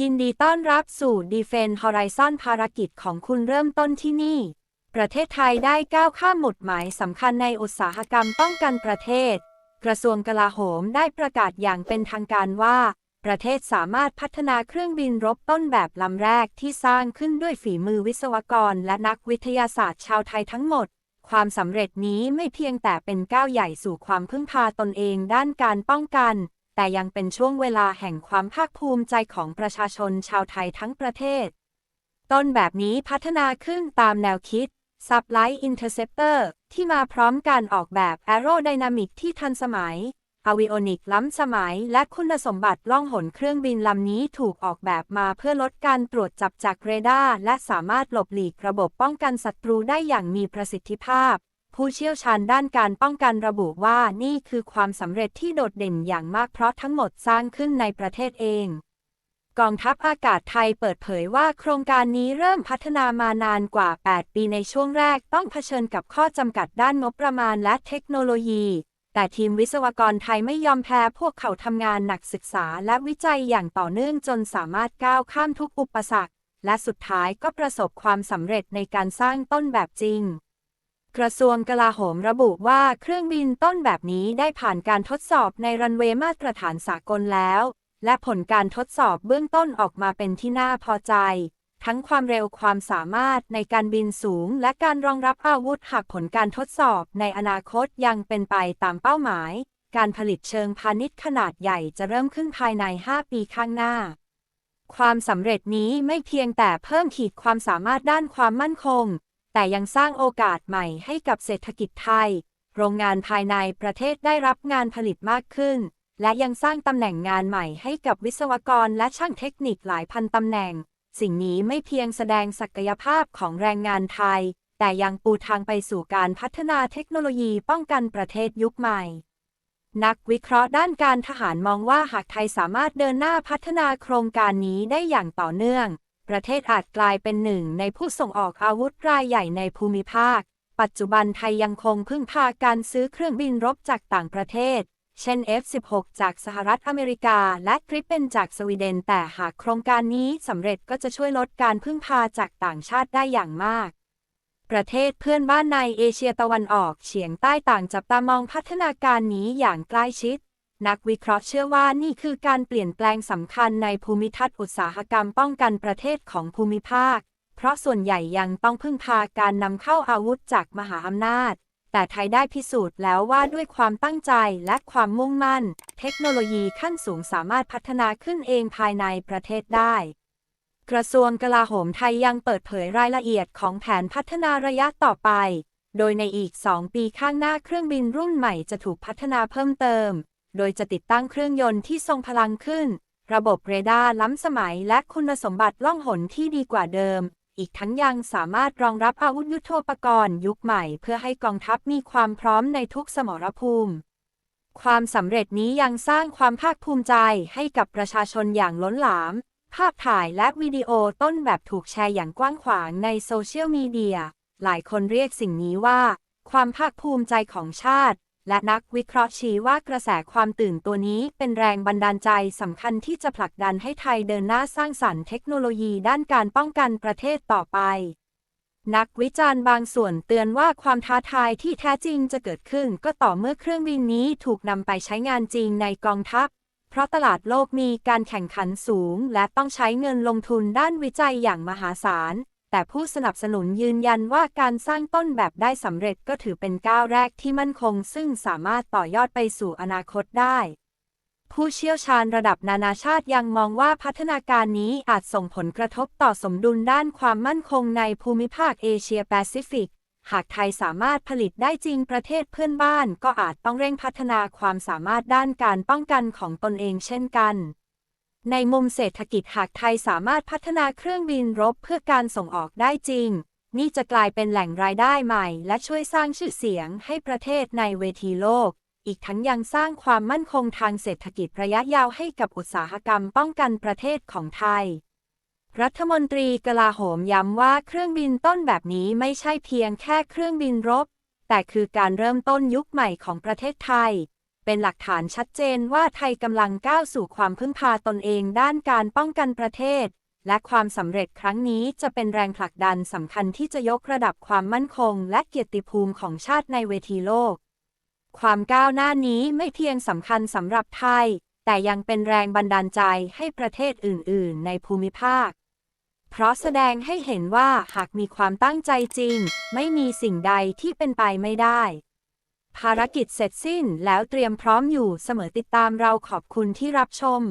ยินดีต้อนรับสู่ Defense Horizon ภารกิจของคุณเริ่มต้นที่นี่ ประเทศไทยได้ก้าวข้ามหมุดหมายสำคัญในอุตสาหกรรมป้องกันประเทศ กระทรวงกลาโหมได้ประกาศอย่างเป็นทางการว่า ประเทศสามารถพัฒนาเครื่องบินรบต้นแบบลำแรกที่สร้างขึ้นด้วยฝีมือวิศวกรและนักวิทยาศาสตร์ชาวไทยทั้งหมด ความสำเร็จนี้ไม่เพียงแต่เป็นก้าวใหญ่สู่ความพึ่งพาตนเองด้านการป้องกัน แต่ยังเป็นช่วงเวลาแห่งความภาคภูมิใจของประชาชนชาวไทยทั้งประเทศ ต้นแบบนี้พัฒนาขึ้นตามแนวคิด Sublight Interceptor ที่มาพร้อมการออกแบบ Aerodynamic ที่ทันสมัย Avionic ล้ำสมัย และคุณสมบัติล่องหนเครื่องบินลำนี้ถูกออกแบบมาเพื่อลดการตรวจจับจากเรดาร์และสามารถหลบหลีกระบบป้องกันศัตรูได้อย่างมีประสิทธิภาพ ผู้เชี่ยวชาญด้านการป้องกันระบุว่านี่คือความสำเร็จที่โดดเด่นอย่างมากเพราะทั้งหมดสร้างขึ้นในประเทศเองกองทัพอากาศไทยเปิดเผยว่าโครงการนี้เริ่มพัฒนามานานกว่า 8 ปีในช่วงแรกต้องเผชิญกับข้อจำกัดด้านงบประมาณและเทคโนโลยี แต่ทีมวิศวกรไทยไม่ยอมแพ้พวกเขาทำงานหนักศึกษาและวิจัยอย่างต่อเนื่องจนสามารถก้าวข้ามทุกอุปสรรค และสุดท้ายก็ประสบความสำเร็จในการสร้างต้นแบบจริง กระทรวงกลาโหมระบุว่าเครื่องบินต้นแบบนี้ได้ผ่านการทดสอบในรันเวย์มาตรฐานสากลแล้ว และผลการทดสอบเบื้องต้นออกมาเป็นที่น่าพอใจ ทั้งความเร็วความสามารถในการบินสูง และการรองรับอาวุธหากผลการทดสอบในอนาคตยังเป็นไปตามเป้าหมาย การผลิตเชิงพาณิชย์ขนาดใหญ่จะเริ่มขึ้นภายใน 5 ปีข้างหน้า ความสำเร็จนี้ไม่เพียงแต่เพิ่มขีดความสามารถด้านความมั่นคง แต่ยังสร้างโอกาสใหม่ให้กับเศรษฐกิจไทย โรงงานภายในประเทศได้รับงานผลิตมากขึ้น และยังสร้างตำแหน่งงานใหม่ให้กับวิศวกรและช่างเทคนิคหลายพันตำแหน่ง สิ่งนี้ไม่เพียงแสดงศักยภาพของแรงงานไทย แต่ยังปูทางไปสู่การพัฒนาเทคโนโลยีป้องกันประเทศยุคใหม่ นักวิเคราะห์ด้านการทหารมองว่าหากไทยสามารถเดินหน้าพัฒนาโครงการนี้ได้อย่างต่อเนื่อง ประเทศอาจกลายเป็นหนึ่งในผู้ส่งออกอาวุธรายใหญ่ในภูมิภาค ปัจจุบันไทยยังคงพึ่งพาการซื้อเครื่องบินรบจากต่างประเทศ เช่น F-16 จากสหรัฐอเมริกา และกริปเป็นจากสวีเดน แต่หากโครงการนี้สำเร็จก็จะช่วยลดการพึ่งพาจากต่างชาติได้อย่างมาก ประเทศเพื่อนบ้านในเอเชียตะวันออกเฉียงใต้ต่างจับตามองพัฒนาการนี้อย่างใกล้ชิด นักวิเคราะห์เชื่อว่านี่คือการเปลี่ยนแปลงสำคัญในภูมิทัศน์อุตสาหกรรมป้องกันประเทศของภูมิภาค เพราะส่วนใหญ่ยังต้องพึ่งพาการนำเข้าอาวุธจากมหาอำนาจ แต่ไทยได้พิสูจน์แล้วว่าด้วยความตั้งใจและความมุ่งมั่น เทคโนโลยีขั้นสูงสามารถพัฒนาขึ้นเองภายในประเทศได้ กระทรวงกลาโหมไทยยังเปิดเผยรายละเอียดของแผนพัฒนาระยะต่อไป โดยในอีก 2 ปีข้างหน้าเครื่องบินรุ่นใหม่จะถูกพัฒนาเพิ่มเติม โดยจะติดตั้งเครื่องยนต์ที่ทรงพลังขึ้น ระบบเรดาร์ล้ำสมัยและคุณสมบัติล่องหนที่ดีกว่าเดิม อีกทั้งยังสามารถรองรับอาวุธยุโทโธปกรณ์ยุคใหม่เพื่อให้กองทัพมีความพร้อมในทุกสมรภูมิ ความสำเร็จนี้ยังสร้างความภาคภูมิใจให้กับประชาชนอย่างล้นหลาม ภาพถ่ายและวิดีโอต้นแบบถูกแชร์อย่างกว้างขวางในโซเชียลมีเดีย หลายคนเรียกสิ่งนี้ว่า ความภาคภูมิใจของชาติ และนักวิเคราะห์ชี้ว่ากระแสความตื่นตัวนี้เป็นแรงบันดาลใจสำคัญที่จะผลักดันให้ไทยเดินหน้าสร้างสรรค์เทคโนโลยีด้านการป้องกันประเทศต่อไป นักวิจารณ์บางส่วนเตือนว่าความท้าทายที่แท้จริงจะเกิดขึ้นก็ต่อเมื่อเครื่องบินนี้ถูกนำไปใช้งานจริงในกองทัพ เพราะตลาดโลกมีการแข่งขันสูง และต้องใช้เงินลงทุนด้านวิจัยอย่างมหาศาล แต่ผู้สนับสนุนยืนยันว่าการสร้างต้นแบบได้สำเร็จก็ถือเป็นก้าวแรกที่มั่นคง ซึ่งสามารถต่อยอดไปสู่อนาคตได้ ผู้เชี่ยวชาญระดับนานาชาติยังมองว่าพัฒนาการนี้อาจส่งผลกระทบต่อสมดุลด้านความมั่นคงในภูมิภาคเอเชียแปซิฟิก หากไทยสามารถผลิตได้จริงประเทศเพื่อนบ้าน ก็อาจต้องเร่งพัฒนาความสามารถด้านการป้องกันของตนเองเช่นกัน ในมุมเศรษฐกิจหากไทยสามารถพัฒนาเครื่องบินรบเพื่อการส่งออกได้จริง นี่จะกลายเป็นแหล่งรายได้ใหม่ และช่วยสร้างชื่อเสียงให้ประเทศในเวทีโลก อีกทั้งยังสร้างความมั่นคงทางเศรษฐกิจระยะยาวให้กับอุตสาหกรรมป้องกันประเทศของไทย รัฐมนตรีกลาโหมย้ำว่าเครื่องบินต้นแบบนี้ไม่ใช่เพียงแค่เครื่องบินรบ แต่คือการเริ่มต้นยุคใหม่ของประเทศไทย เป็นหลักฐานชัดเจนว่าไทยกำลังก้าวสู่ความพึ่งพาตนเองด้านการป้องกันประเทศ และความสำเร็จครั้งนี้จะเป็นแรงผลักดันสำคัญที่จะยกระดับความมั่นคง และเกียรติภูมิของชาติในเวทีโลก ความก้าวหน้านี้ไม่เพียงสำคัญสำหรับไทย แต่ยังเป็นแรงบันดาลใจให้ประเทศอื่น ๆ ในภูมิภาคเพราะแสดงให้เห็นว่าหากมีความตั้งใจจริง ไม่มีสิ่งใดที่เป็นไปไม่ได้ ภารกิจเสร็จสิ้นแล้วเตรียมพร้อมอยู่เสมอติดตามเราขอบคุณที่รับชม